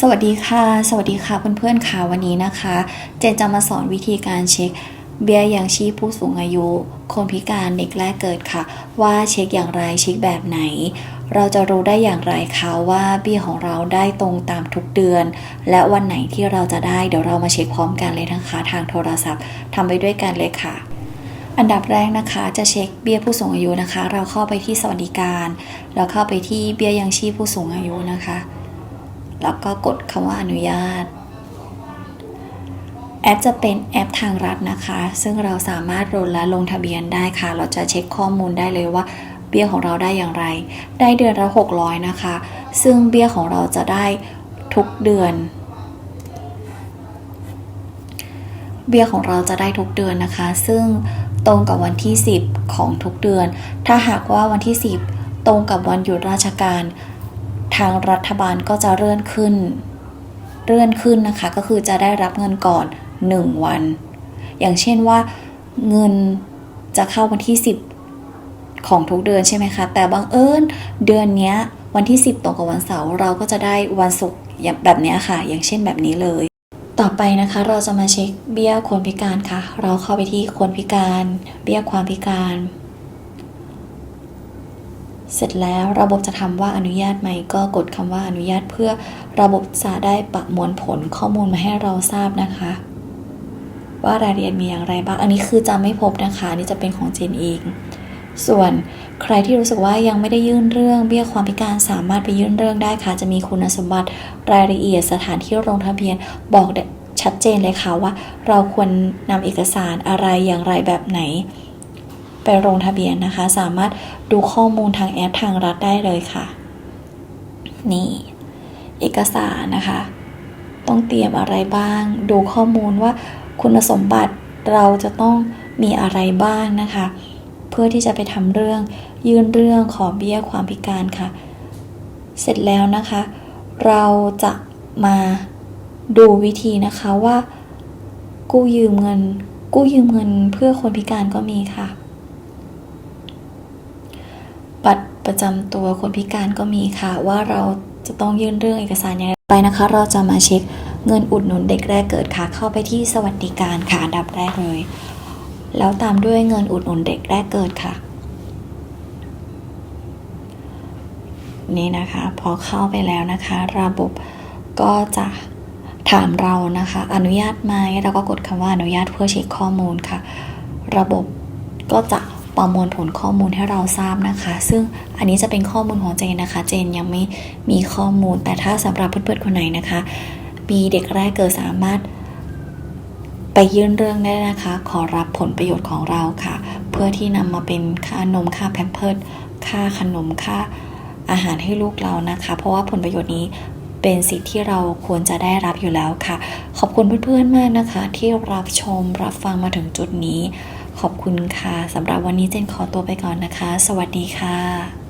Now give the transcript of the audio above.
สวัสดีค่ะ สวัสดีค่ะเพื่อนๆค่ะวันนี้นะคะ เจนจะมาสอนวิธีการเช็คเบี้ยยังชีพผู้สูงอายุ คนพิการเด็กแรกเกิดค่ะ ว่าเช็คอย่างไรเช็คแบบไหน เราจะรู้ได้อย่างไรคะว่าเบี้ยของเราได้ตรงตามทุกเดือน และวันไหนที่เราจะได้เดี๋ยวเรามาเช็คพร้อมกันเลยนะคะทางโทรศัพท์ทำไปด้วยกันเลยค่ะอันดับแรกนะคะจะเช็คเบี้ยผู้สูงอายุนะคะ เราเข้าไปที่สวัสดิการแล้วเข้าไปที่เบี้ยยังชีพผู้สูงอายุนะคะ แล้วก็กดคำว่าอนุญาต แอปจะเป็นแอปทางรัฐนะคะ ซึ่งเราสามารถโหลดและลงทะเบียนได้ค่ะ เราจะเช็คข้อมูลได้เลยว่าเบี้ยของเราได้อย่างไร ได้เดือนละ600 นะคะ ซึ่งเบี้ยของเราจะได้ทุกเดือนเบี้ยของเราจะได้ทุกเดือนนะคะ ซึ่งตรงกับวันที่ 10 ของทุกเดือน ถ้าหากว่าวันที่ 10 ตรงกับวันหยุดราชการ ทางรัฐบาลก็จะเลื่อนขึ้น เลื่อนขึ้นนะคะ ก็คือจะได้รับเงินก่อน 1 วัน อย่างเช่นว่าเงินจะเข้าวันที่ 10 ของทุกเดือนใช่ไหมคะ แต่บังเอิญเดือนนี้วันที่ 10 ตรงกับวันเสาร์เราก็จะได้วันศุกร์แบบนี้ค่ะ อย่างเช่นแบบนี้เลย ต่อไปนะคะเราจะมาเช็คเบี้ยคนพิการค่ะ เราเข้าไปที่คนพิการ เบี้ยความพิการ เสร็จแล้วระบบจะทำว่าอนุญาตไหมก็กดคำว่าอนุญาตเพื่อระบบจะได้ประมวลผลข้อมูลมาให้เราทราบนะคะ ว่ารายละเอียดมีอย่างไรบ้าง อันนี้คือจะไม่พบนะคะนี่จะเป็นของเจนเองส่วนใครที่รู้สึกว่ายังไม่ได้ยื่นเรื่องเบี้ยความพิการสามารถไปยื่นเรื่องได้ค่ะ จะมีคุณสมบัติรายละเอียดสถานที่ลงทะเบียนบอกชัดเจนเลยค่ะว่า เราควรนำเอกสารอะไรอย่างไรแบบไหน ไปลงทะเบียนนะคะ สามารถดูข้อมูลทางแอปทางรัฐได้เลยค่ะ นี่เอกสารนะคะ ต้องเตรียมอะไรบ้าง ดูข้อมูลว่าคุณสมบัติเราจะต้องมีอะไรบ้างนะคะ เพื่อที่จะไปทำเรื่องยื่นเรื่องขอเบี้ยความพิการค่ะ เสร็จแล้วนะคะ เราจะมาดูวิธีนะคะว่า กู้ยืมเงิน กู้ยืมเงินเพื่อคนพิการก็มีค่ะ บัตร ประจำตัวคนพิการก็มีค่ะ ว่าเราจะต้องยื่นเรื่องเอกสารยังไงไปนะคะ เราจะมาเช็คเงินอุดหนุนเด็กแรกเกิดค่ะ เข้าไปที่สวัสดิการค่ะดับแรกเลย แล้วตามด้วยเงินอุดหนุนเด็กแรกเกิดค่ะ นี่นะคะ พอเข้าไปแล้วนะคะ ระบบก็จะถามเรานะคะ อนุญาตไหมเราก็กดคำว่าอนุญาตเพื่อเช็คข้อมูลค่ะ ระบบก็จะ ประมวลผลข้อมูลให้เราทราบนะคะ ซึ่งอันนี้จะเป็นข้อมูลของเจนนะคะ เจนยังไม่มีข้อมูล แต่ถ้าสำหรับเพื่อนๆคนไหนนะคะมีเด็กแรกเกิดสามารถไปยื่นเรื่องได้นะคะ ขอรับผลประโยชน์ของเราค่ะ เพื่อที่นำมาเป็นค่านมค่าแพมเพิร์ดค่าขนมค่าอาหารให้ลูกเรานะคะ เพราะว่าผลประโยชน์นี้เป็นสิทธิ์ที่เราควรจะได้รับอยู่แล้วค่ะ ขอบคุณเพื่อนๆมากนะคะ ที่รับชมรับฟังมาถึงจุดนี้ ขอบคุณค่ะสำหรับวันนี้เจนขอตัวไปก่อนนะคะ สวัสดีค่ะ